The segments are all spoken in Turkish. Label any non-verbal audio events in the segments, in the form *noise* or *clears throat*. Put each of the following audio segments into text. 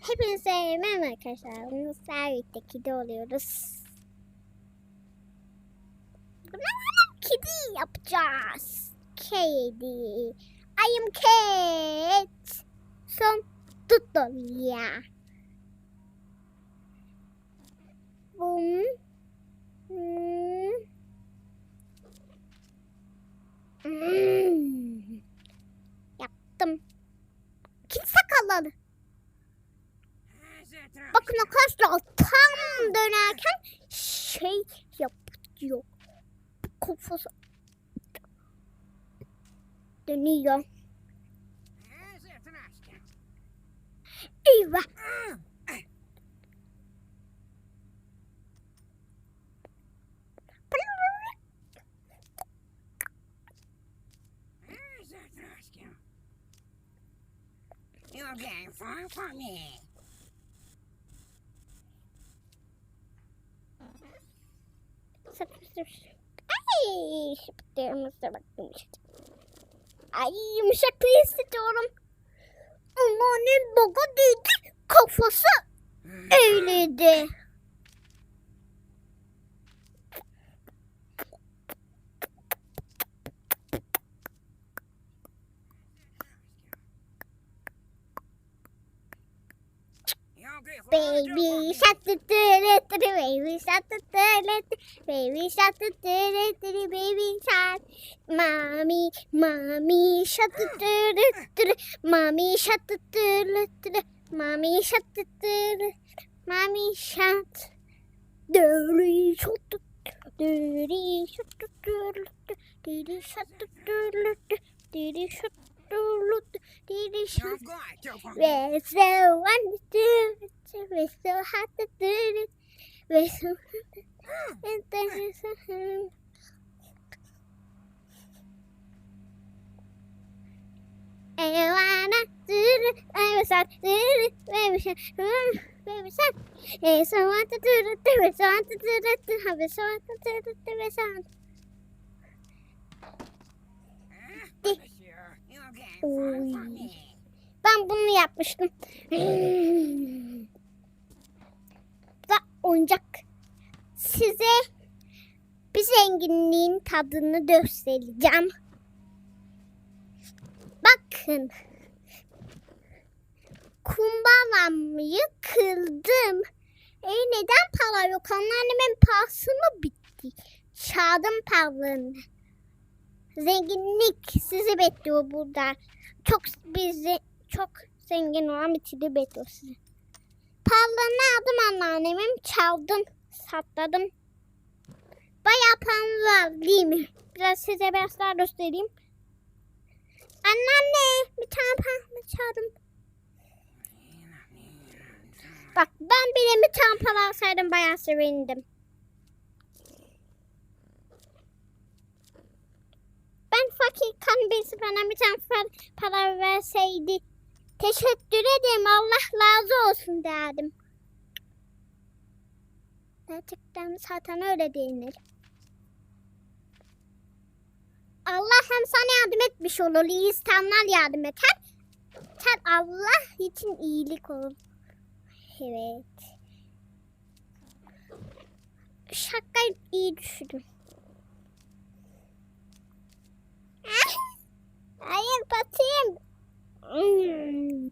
Hepinize merhaba arkadaşlar. Bugün Servik'te kedi oluyoruz. Kedi yapacağız. Kedi. I am cat. Son tutorial. Bum. Hmm. Hmm. Yaptım. Kim sakalları? Bakın arkadaşlar tam dönerken şey yapıyor. Kafası dönüyor. Eyvah. Getting far from me. Ay, şıptığımıza baktım işte. Ay yumuşaklığı istiyorum. Ama ne boga değildi. Kafası öyleydi. Baby shark, baby shark, baby shark, baby shark. Mommy, mommy shark, mommy shark, mommy shark, mommy shark. Dirty shark, dirty shark, dirty shark, dirty shark, dirty shark. Where's the one, two. We're so want to do it. We're so hot to do it. We're so hot to and then it's so hot. And I wanna do it. Baby shark, do it. Baby shark, mm, baby shark. And so want to do it. Do it. So want to do it. Do it. So want to do it. Do it. So want Huh? Monsieur, you're getting far from me. Ben bunu yapmıştım. Oyuncak. Size bir zenginliğin tadını göstereceğim. Bakın. Kumbaramı kırdım. E neden para yok? Anneannemin parası mı bitti? Çaldım paralarını. Zenginlik sizi bekliyor burada. Çok bizi çok zengin olan bir bekliyor sizi. Paralarını aldım anneannemin. Çaldım. Sakladım. Bayağı param var değil mi? Biraz size biraz daha göstereyim. Anneanne bir tane paramı çaldım. Bak ben bile bir tane para alsaydım bayağı sevindim. Ben fakirken birisi bana bir tane pa- para verseydi teşekkür ederim Allah razı olsun derdim. Gerçekten zaten öyle denir. Allah hem sana yardım etmiş olur. iyi insanlar yardım eder. Sen Allah için iyilik olur. Evet. Şakayı iyi düşündüm. Hayır batayım. Hmm.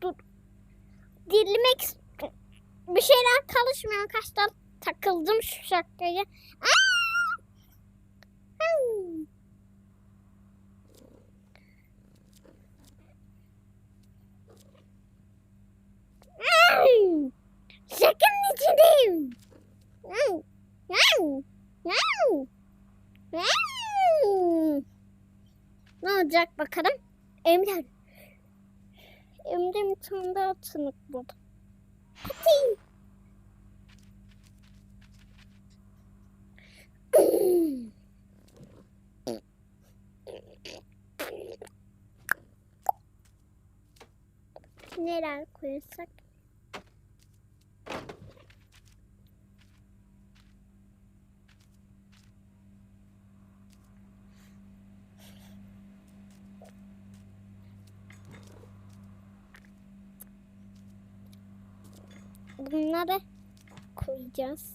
Dur. Dilemek ist- bir şeyler çalışmıyor arkadaşlar. Takıldım şu şakaya. Şakanın içindeyim. Ne olacak bakalım. Emre. Emre bir tane daha buldum. neler koysak? Bunları koyacağız.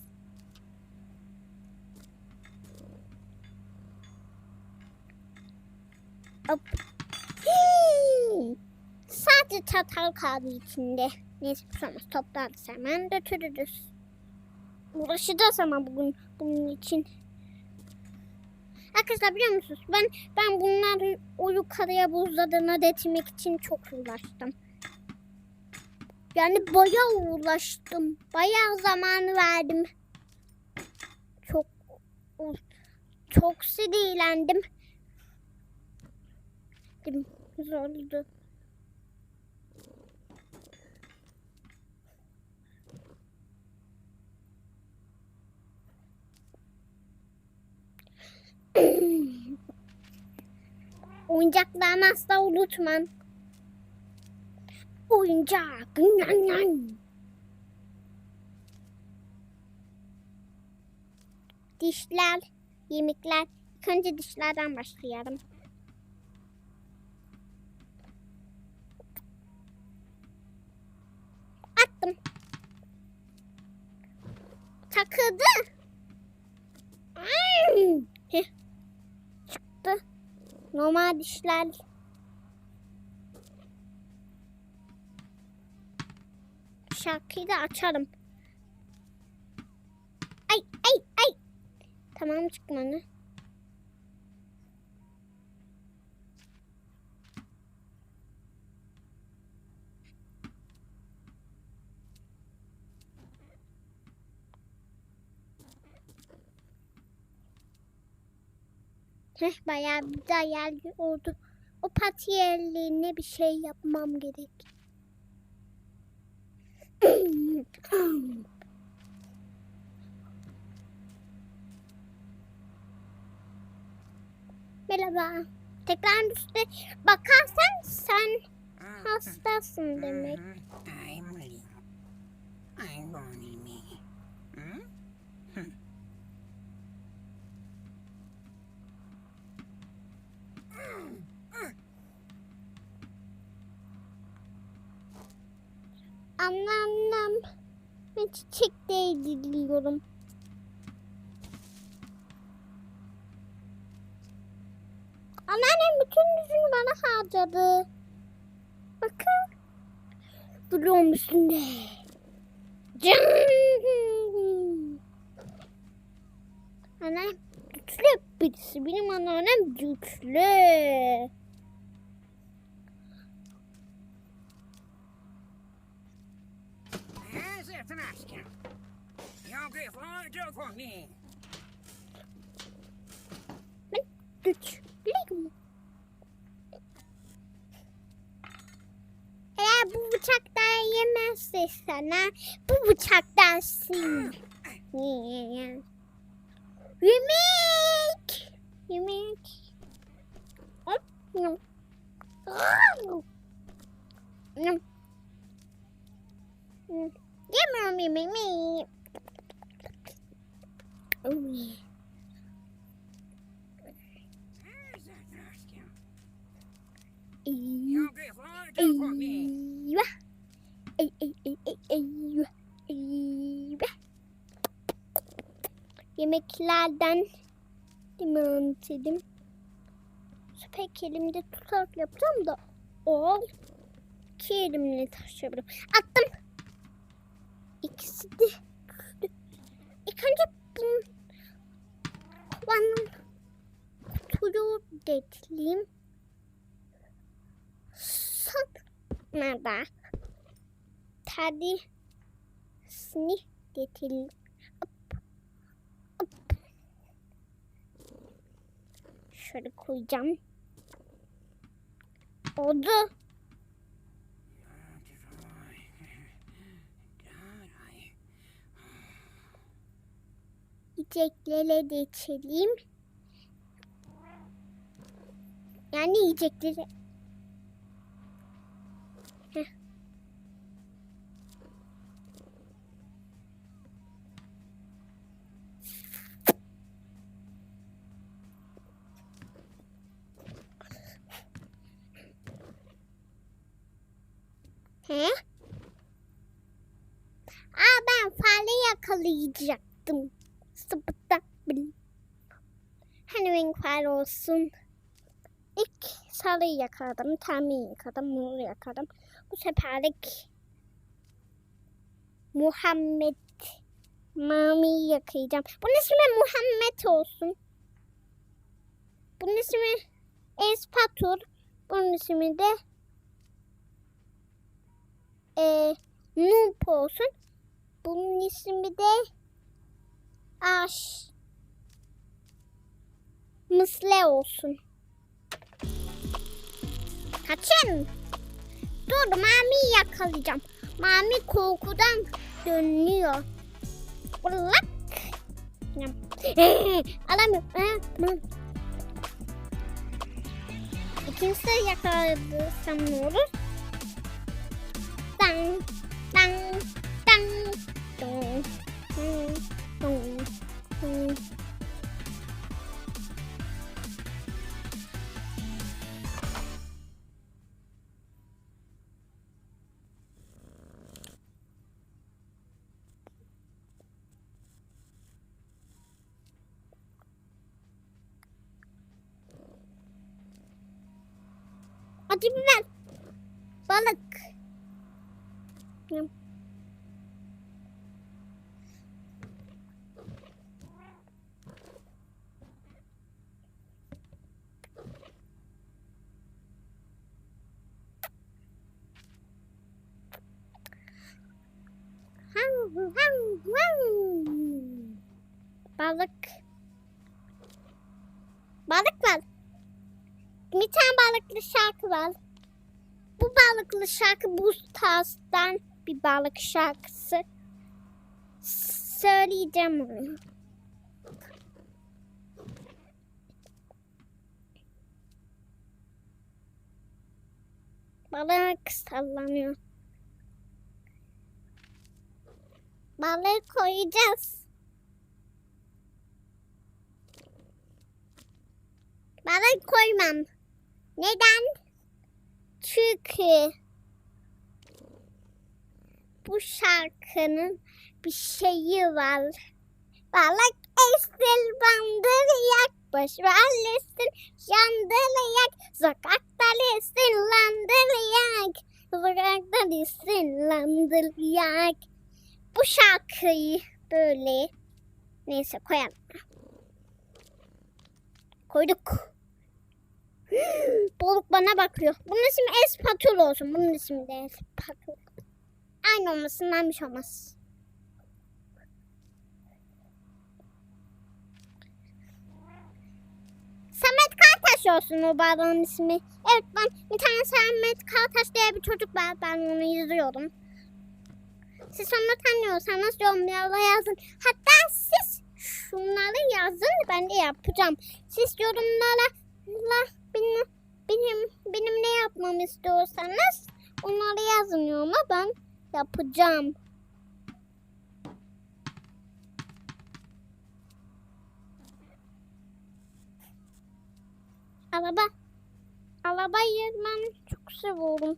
Up. Sadece çatal kaldı içinde. Neyse sonra toplarız hemen götürürüz. Uğraşacağız ama bugün bunun için. Arkadaşlar biliyor musunuz? Ben ben bunları o yukarıya buzladığına getirmek için çok uğraştım. Yani bayağı uğraştım. Bayağı zaman verdim. Çok çok sinirlendim. Zordu. Oyuncaklarını asla unutmam. Oyuncak. Nyan nyan. Dişler, yemekler. İlk önce dişlerden başlayalım. Attım. Takıldı. Heh. Normal dişler. Şarkıyı da açarım. Ay ay ay. Tamam çıkmadı. Heh, bayağı bir yer oldu. O pati yerlerine bir şey yapmam gerek. *clears throat* Merhaba. Tekrar üstte bakarsan sen hastasın demek. I'm ready. I'm going me. Hmm? Anneannem ve çiçek değdiriyorum. Anneannem bütün yüzünü bana harcadı. Bakın. Bloğum üstünde. Cın. Annem güçlü birisi. Benim anneannem güçlü. Far joke for me. Güçlüyüm. Eğer bu bıçaktan yemezse sana bu bıçaktan sin. Yemek. Yemek. Hop. Yum. Yum. Yum. Yemiyorum yemeğimi. Eyvah. Ey, ey, ey, ey. Yemeklerden limon dedim. Süpek elimde tutarak yapacağım da ol. İki elimle taşıyabilirim. Attım. İkisi de düştü. İlk önce bunu kovanın kutuyu getireyim. Sonra da tadisini hop. Şöyle koyacağım. Oldu. Yiyeceklere de içelim. Yani yiyecekleri. Heh. He? Aa ben fare yakalayacaktım. Hani renk olsun. İlk sarıyı yakaladım. Tahmin yakaladım. Moru yakaladım. Bu seferlik Muhammed Mami'yi yakalayacağım. Bunun ismi Muhammed olsun. Bunun ismi Espatur. Bunun ismi de e, Nup olsun. Bunun ismi de Aş Mısle olsun. Kaçın. Dur Mami'yi yakalayacağım. Mami korkudan dönüyor. Bırak. *laughs* Alamıyorum. İkincisi de yakaladıysam ne olur? Dang, dang, dang, dong, dong, dong, dong. Acı biber. Balık. Balık. Balık var. Bir tane balıklı şarkı var. Bu balıklı şarkı bu tarzdan bir balık şarkısı. Söyleyeceğim onu. Balık sallanıyor. Balığı koyacağız. Balık koymam. Neden? Çünkü bu şarkının bir şeyi var. Balık esir bandırayak, baş vallesin yandırayak, sokakta lesin landırayak, sokakta lesin landırayak. Bu şarkıyı böyle neyse koyalım. Koyduk. Balık bana bakıyor. Bunun ismi Espatul olsun. Bunun ismi de Espatul. Aynı olmasından bir şey olmaz. Samet Kartaş olsun o balığın ismi. Evet ben bir tane Samet Kartaş diye bir çocuk var. Ben onu izliyorum. Siz onu tanıyorsanız yorumlara yazın. Hatta siz şunları yazın ben de yapacağım. Siz yorumlara la, benim, benim, ne yapmamı istiyorsanız onları yazın yoruma ben yapacağım. Araba. Arabayı ben çok seviyorum.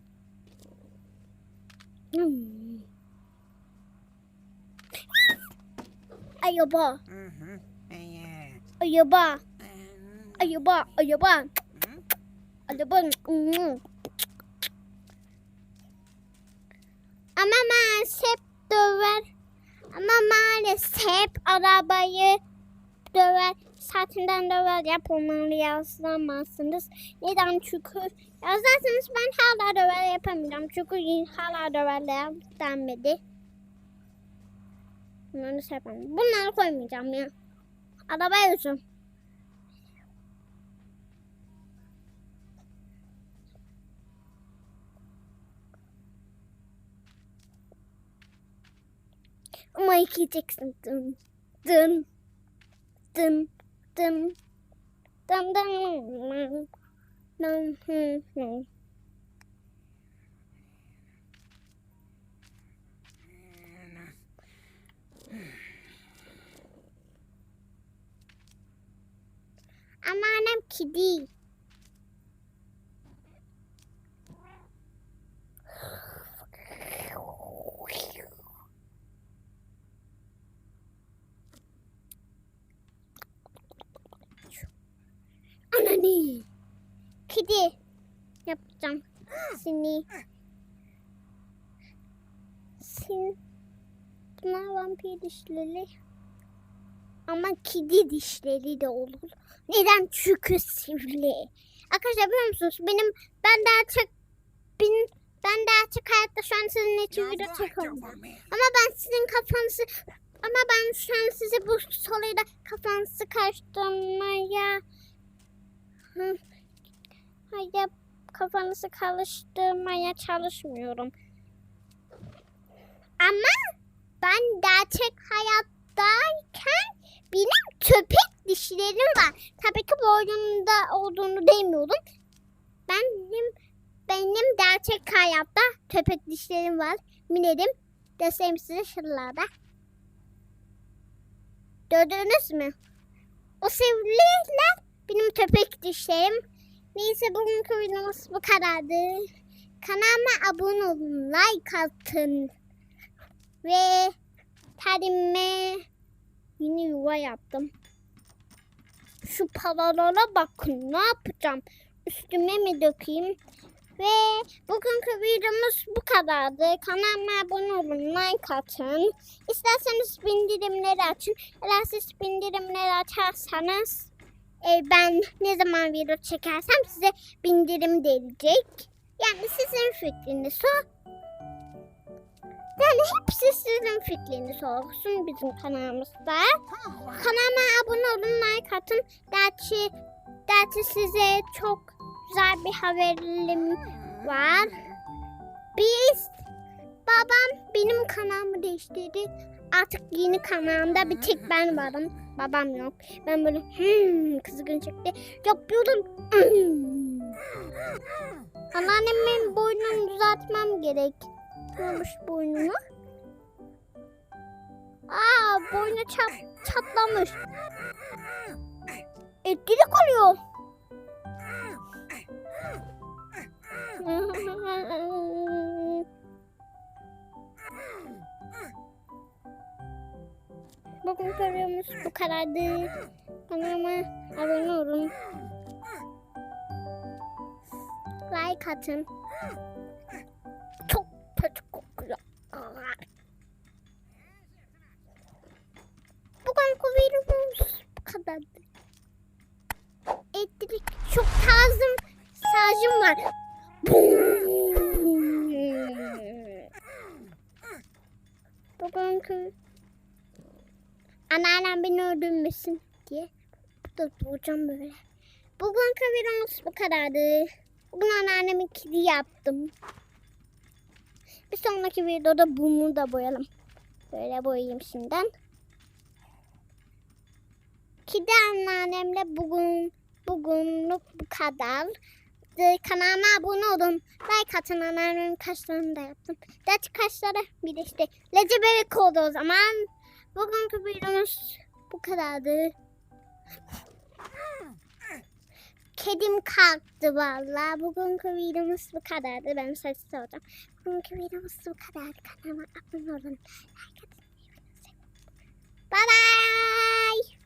Hmm. Mm-hmm. Yeah. Araba. Um, Hmm. Ama maalesef döver. Ama maalesef arabayı döver. Saatinden döver yapılmalı yazamazsınız. Neden? Çünkü yazarsanız ben hala döver yapamayacağım. Çünkü hala döverler denmedi. Bunları şey yapamam. Bunları koymayacağım ya. Araba yüzüm. Ama yıkayacaksın. Dın. Dın. Dın. Dın. Dın dın. Dın. Hı hı. Ama annem kedi. Seni. Kedi yapacağım seni. Sen bunlar vampir dişleri. Ama kedi dişleri de olur. Neden? Çünkü sivri. Arkadaşlar biliyor musunuz? Benim ben daha çok benim, ben daha çok hayatta şu an sizin için video çekiyorum. Ama ben sizin kafanızı ama ben şu an size bu soruyla kafanızı karıştırmaya Hı. Hayır kafanızı karıştırmaya çalışmıyorum. Ama ben gerçek hayattayken benim köpek dişlerim var. Tabii ki bu oyunda olduğunu demiyorum. Benim benim gerçek hayatta köpek dişlerim var. Minerim. Desem size şuralarda. Gördünüz mü? O sevgililer benim köpek dişlerim. Neyse bugünkü videomuz bu kadardı. Kanalıma abone olun, like atın. Ve kendime yeni yuva yaptım. Şu paralara bakın ne yapacağım? Üstüme mi dökeyim? Ve bugünkü videomuz bu kadardı. Kanalıma abone olun, like atın. İsterseniz bildirimleri açın. Eğer siz bildirimleri açarsanız e, ben ne zaman video çekersem size bildirim gelecek. Yani sizin fikriniz o. Yani hepsi sizin fikriniz olsun bizim kanalımızda. Kanalıma abone olun, like atın. Gerçi, gerçi size çok güzel bir haberim var. Biz, babam benim kanalımı değiştirdi. Artık yeni kanalımda bir tek ben varım. Babam yok. Ben böyle hmm, kızgın şekli yapıyordum. Hmm. *clears throat* Anneannemin boynunu düzeltmem gerek. Olmuş boynunu? Aa boynu çat, çatlamış. Etkilik oluyor. *laughs* Bugün videomuz bu kadardı. Kanalıma abone olun. Like atın. Çok kötü duracağım böyle. Bugünkü videomuz bu kadardı. Bugün anneannemin kedi yaptım. Bir sonraki videoda bunu da boyayalım. Böyle boyayayım şimdiden. Kedi anneannemle bugün bugünlük bu kadar. Ee, Kanalıma abone olun. Like atın anneannemin kaşlarını da yaptım. Gerçi kaşları bir de işte lece bebek oldu o zaman. Bugünkü videomuz bu kadardı. Kedim kalktı vallahi. Bugünkü videomuz bu kadardı. Ben sessiz olacağım. Bugünkü videomuz bu kadardı. Kanalıma abone olun. Like atın. Bye bye.